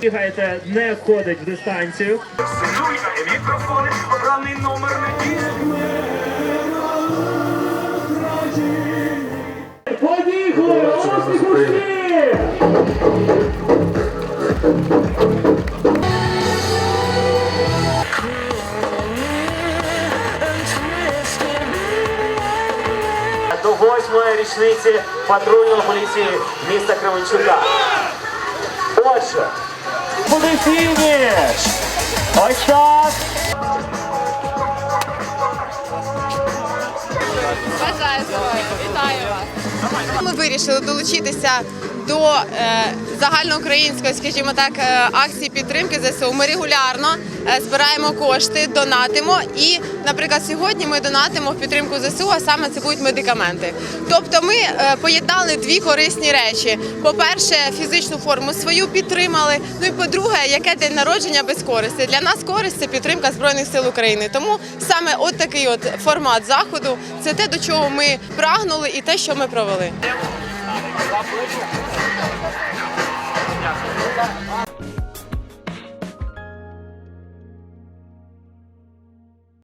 Бігаєте, не входить в дистанцію. Синуйте мікрофони, обраний номер не Поїхали! Успіх усім! до восьмої річниці патрульної поліції міста Кременчука. Отже, буде фініш! Ось так! Бажаю здоров'я, вітаю вас. Ми вирішили долучитися до е, загальноукраїнської, скажімо так, е, акції підтримки ЗСУ. Ми регулярно е, збираємо кошти, донатимо. І, наприклад, сьогодні ми донатимо в підтримку ЗСУ, а саме це будуть медикаменти. Тобто, ми поєднали дві корисні речі: по-перше, фізичну форму свою підтримали. Ну і по-друге, яке день народження без користі. Для нас користь це підтримка збройних сил України. Тому саме от такий от формат заходу це те, до чого ми прагнули, і те, що ми провели. Tá bom, tá